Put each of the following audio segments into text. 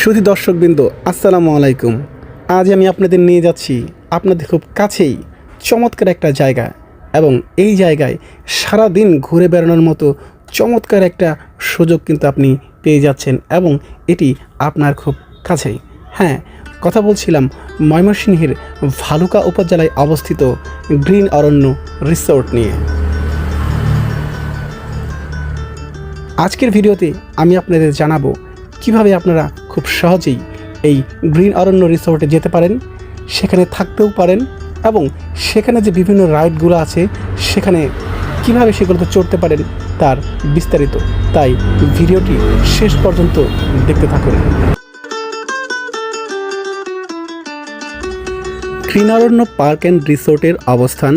শুধু দর্শকবৃন্দ, আসসালামু আলাইকুম। আজ আমি আপনাদের নিয়ে যাচ্ছি আপনাদের খুব কাছেই চমৎকার একটা জায়গা এবং এই জায়গায় সারা দিন ঘুরে বেড়ানোর মতো চমৎকার একটা সুযোগ কিন্তু আপনি পেয়ে যাচ্ছেন এবং এটি আপনার খুব কাছেই। হ্যাঁ কথা বলছিলাম ময়মনসিংহের ভালুকা উপজেলায় অবস্থিত গ্রিন অরণ্য রিসোর্ট নিয়ে। আজকের ভিডিওতে আমি আপনাদের জানাব কীভাবে আপনারা খুব সহজেই এই গ্রিন অরণ্য রিসোর্টে যেতে পারেন, সেখানে থাকতেও পারেন এবং সেখানে যে বিভিন্ন রাইডগুলো আছে, সেখানে কীভাবে সেগুলোতে চড়তে পারেন তার বিস্তারিত। তাই ভিডিওটি শেষ পর্যন্ত দেখতে থাকুন। গ্রিনারণ্য পার্ক অ্যান্ড রিসোর্টের অবস্থান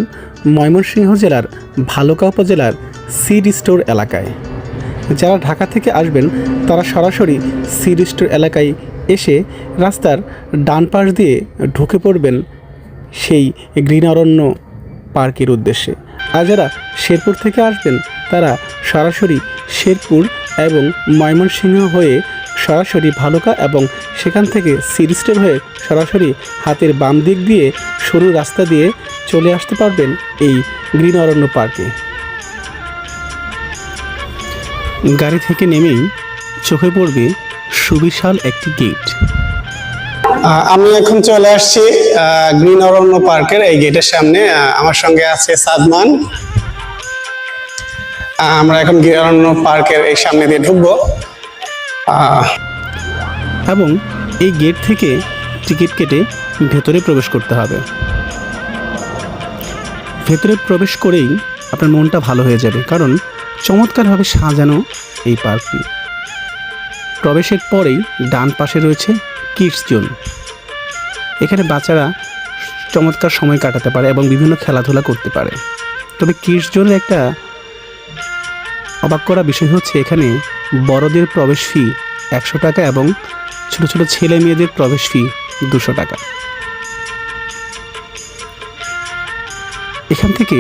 ময়মনসিংহ জেলার ভালুকা উপজেলার সিড স্টোর এলাকায়। যারা ঢাকা থেকে আসবেন, তারা সরাসরি সিড স্টোর এলাকায় এসে রাস্তার ডান পাশ দিয়ে ঢুকে পড়বেন সেই গ্রিন অরণ্য পার্কের উদ্দেশ্যে। আর যারা শেরপুর থেকে আসবেন, তারা সরাসরি শেরপুর এবং ময়মনসিংহ হয়ে সরাসরি ভালুকা এবং সেখান থেকে সিরিস্টের হয়ে সরাসরি হাতের বাম দিক দিয়ে সরু রাস্তা দিয়ে চলে আসতে পারবেন এই গ্রিন অরণ্য পার্কে। গাড়ি থেকে নেমেই চোখে পড়বে সুবিশাল একটি গেট। আমি এখন চলে আসছি গ্রিন অরণ্য পার্কের এই গেটের সামনে। আমার সঙ্গে আছে সাদমান। আমরা এখন গ্রিন অরণ্য পার্কের এই সামনে দিয়ে ঢুকবো। এবং এই গেট থেকে টিকিট কেটে ভেতরে প্রবেশ করতে হবে। ভেতরে প্রবেশ করেই আপনার মনটা ভালো হয়ে যাবে কারণ চমৎকারভাবে সাজানো এই পার্কটি। প্রবেশের পরেই ডান পাশে রয়েছে কিডস জোন। এখানে বাচ্চারা চমৎকার সময় কাটাতে পারে এবং বিভিন্ন খেলাধুলা করতে পারে। তবে কিডস জোনের একটা অবাক করা বিষয় হচ্ছে এখানে বড়দের প্রবেশ ফি একশো টাকা এবং ছোট ছোট ছেলে মেয়েদের প্রবেশ ফি দুশো টাকা। এখান থেকে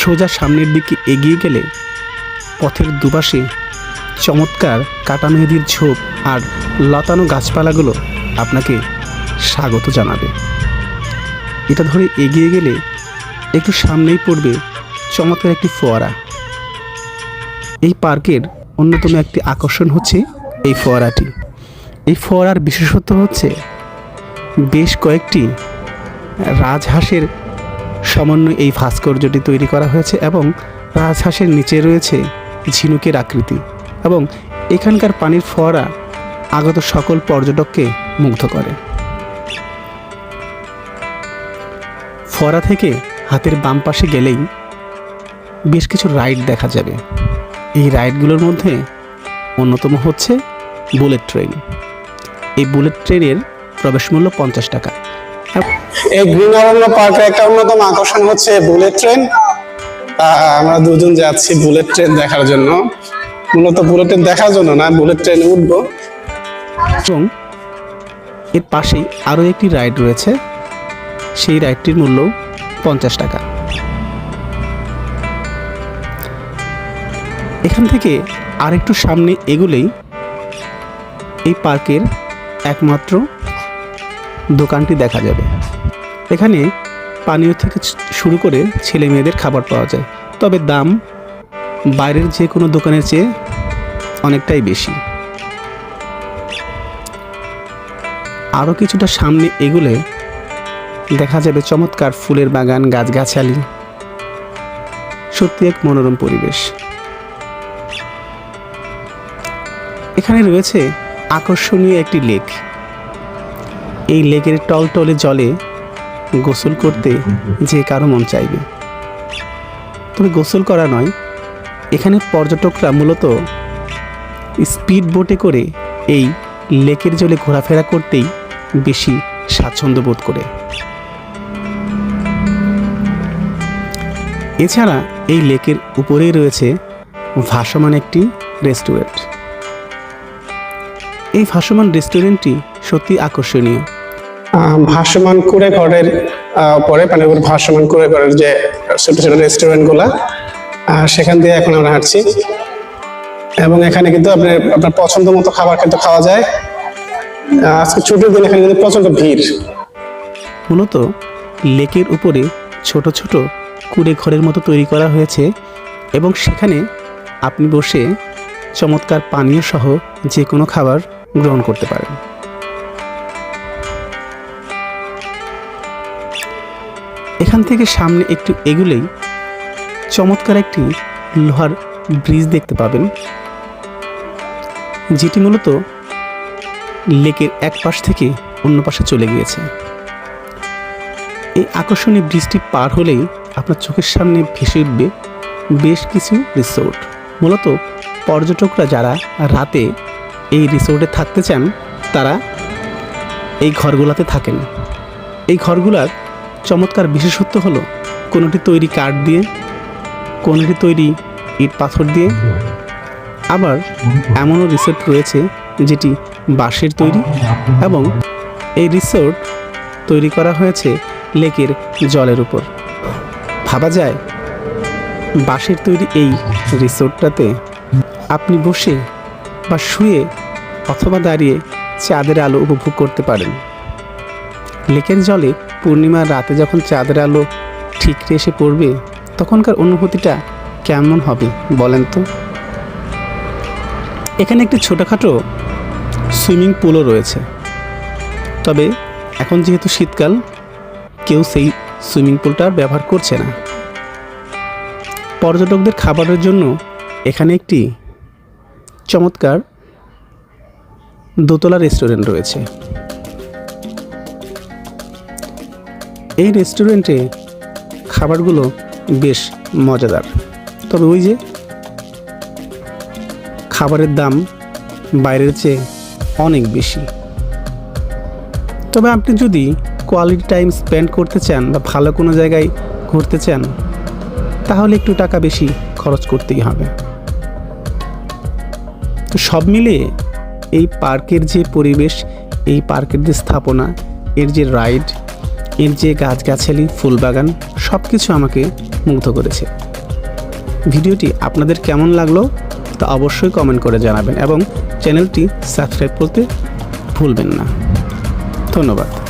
সোজা সামনের দিকে এগিয়ে গেলে পথের দুপাশে চমৎকার কাটা মেহেদির ঝোপ আর লতানো গাছপালাগুলো আপনাকে স্বাগত জানাবে। এটা ধরে এগিয়ে গেলে একটু সামনেই পড়বে চমৎকার একটি ফোয়ারা। এই পার্কের অন্যতম একটি আকর্ষণ হচ্ছে এই ফোয়ারাটি। এই ফোয়ারার বিশেষত্ব হচ্ছে বেশ কয়েকটি রাজহাঁসের সমন্বয়ে এই ভাস্কর্যটি তৈরি করা হয়েছে এবং রাজহাঁসের নিচে রয়েছে ঝিনুকের আকৃতি এবং এখানকার পানির ফোয়ারা আগত সকল পর্যটককে মুগ্ধ করে। ফোয়ারা থেকে হাতের বাম পাশে গেলেই বেশ কিছু রাইড দেখা যাবে। এই রাইডগুলোর মধ্যে অন্যতম হচ্ছে বুলেট ট্রেন। এই বুলেট ট্রেনের প্রবেশ মূল্য পঞ্চাশ টাকা। এই গ্রিন অরণ্য পার্কের একটা অন্যতম আকর্ষণ হচ্ছে বুলেট ট্রেন। আমরা দুজন যাচ্ছি বুলেট ট্রেন দেখার জন্য। মূলত বুলেট ট্রেন দেখার জন্য না বুলেট ট্রেনে উঠবো। এবং এর পাশেই আরও একটি রাইড রয়েছে। সেই রাইডটির মূল্য পঞ্চাশ টাকা। এখান থেকে আরেকটু সামনে এগুলেই এই পার্কের একমাত্র দোকানটি দেখা যাবে। এখানে পানীয় থেকে শুরু করে ছেলে মেয়েদের খাবার পাওয়া যায়। তবে দাম বাইরের যে কোনো দোকানের চেয়ে অনেকটাই বেশি। আরও কিছুটা সামনে এগুলে দেখা যাবে চমৎকার ফুলের বাগান, গাছগাছালি। সত্যি এক মনোরম পরিবেশ। এখানে রয়েছে আকর্ষণীয় একটি লেক। এই লেকের টলটলে জলে গোসল করতে যে কারও মন চাইবে। তবে গোসল করা নয়, এখানে পর্যটকরা মূলত স্পিড বোটে করে এই লেকের জলে ঘোরাফেরা করতেই বেশি স্বাচ্ছন্দ্য বোধ করে। এছাড়া এই লেকের উপরেই রয়েছে ভাসমান একটি রেস্টুরেন্ট। এই ভাসমান রেস্টুরেন্টটি সত্যি আকর্ষণীয়। ভাসমান কুড়ে ঘরের পরে মানে ওর ভাসমান কুড়ে ঘরের যে ছোট ছোট রেস্টুরেন্টগুলা সেখান দিয়ে এখন আমরা হাঁটছি। এবং এখানে কিন্তু আপনার আপনার পছন্দ মতো খাবার কিন্তু খাওয়া যায়। আজকে ছুটির দিন এখানে কিন্তু প্রচণ্ড ভিড়। মূলত লেকের উপরে ছোট ছোট কুড়ে ঘরের মতো তৈরি করা হয়েছে এবং সেখানে আপনি বসে চমৎকার পানীয় সহ যে কোনো খাবার গ্রহণ করতে পারেন। এখান থেকে সামনে একটু এগুলেই চমৎকার একটি লোহার ব্রিজ দেখতে পাবেন, যেটি মূলত লেকের এক পাশ থেকে অন্য পাশে চলে গিয়েছে। এই আকর্ষণীয় ব্রিজটি পার হলেই আপনার চোখের সামনে ভেসে উঠবে বেশ কিছু রিসোর্ট। মূলত পর্যটকরা যারা রাতে এই রিসোর্টে থাকতে চান, তারা এই ঘরগুলোতে থাকেন। এই ঘরগুলার চমৎকার বিশেষত্ব হলো, কোনোটি তৈরি কাঠ দিয়ে, কোনোটি তৈরি ইট পাথর দিয়ে। আবার এমনও রিসোর্ট রয়েছে যেটি বাঁশের তৈরি এবং এই রিসোর্ট তৈরি করা হয়েছে লেকের জলের উপর। ভাবা যায়, বাঁশের তৈরি এই রিসোর্টটাতে আপনি বসে বা শুয়ে অথবা দাঁড়িয়ে চাঁদের আলো উপভোগ করতে পারেন। লেকের জলে পূর্ণিমার রাতে যখন চাঁদের আলো ঠিকরে এসে পড়বে, তখনকার অনুভূতিটা কেমন হবে বলেন তো? এখানে একটি ছোটোখাটো সুইমিং পুলও রয়েছে। তবে এখন যেহেতু শীতকাল, কেউ সেই সুইমিং পুলটা ব্যবহার করছে না। পর্যটকদের খাবারের জন্য এখানে একটি চমৎকার দোতলা রেস্টুরেন্ট রয়েছে। এই রেস্টুরেন্টে খাবারগুলো বেশ মজাদার। তবে ওই যে খাবারের দাম বাইরের চেয়ে অনেক বেশি। তবে আপনি যদি কোয়ালিটি টাইম স্পেন্ড করতে চান বা ভালো কোনো জায়গায় ঘুরতে চান, তাহলে একটু টাকা বেশি খরচ করতেই হবে। তো সব মিলিয়ে এই পার্কের যে পরিবেশ, এই পার্কের যে স্থাপনা, এর যে রাইড এর যে গাছগাছালি ফুল বাগান সব কিছু আমাকে মুগ্ধ করেছে। ভিডিওটি আপনাদের কেমন লাগল তা অবশ্যই কমেন্ট করে জানাবেন এবং চ্যানেলটি সাবস্ক্রাইব করতে ভুলবেন না। ধন্যবাদ।